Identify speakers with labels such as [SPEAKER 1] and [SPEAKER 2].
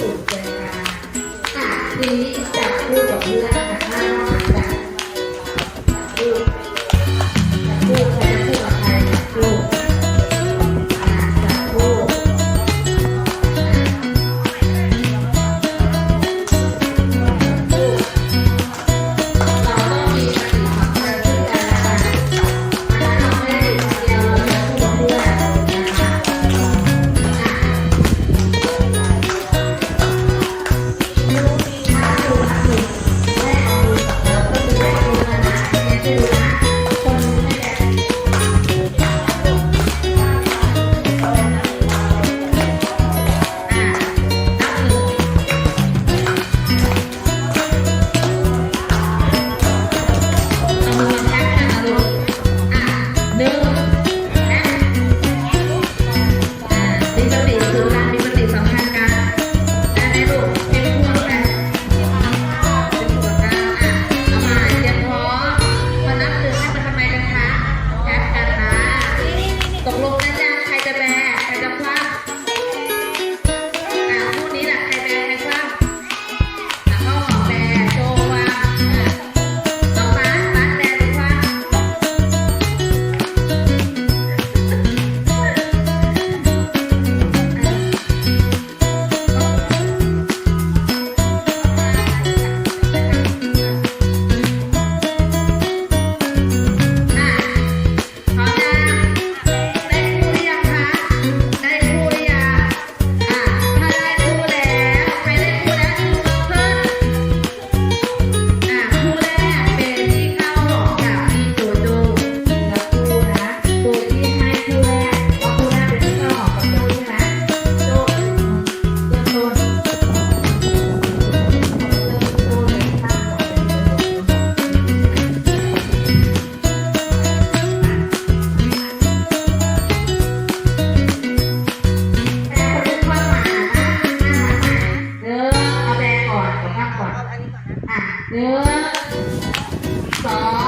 [SPEAKER 1] ถูกใจมาทีนี้จะคู่กับพี่ละ Tá.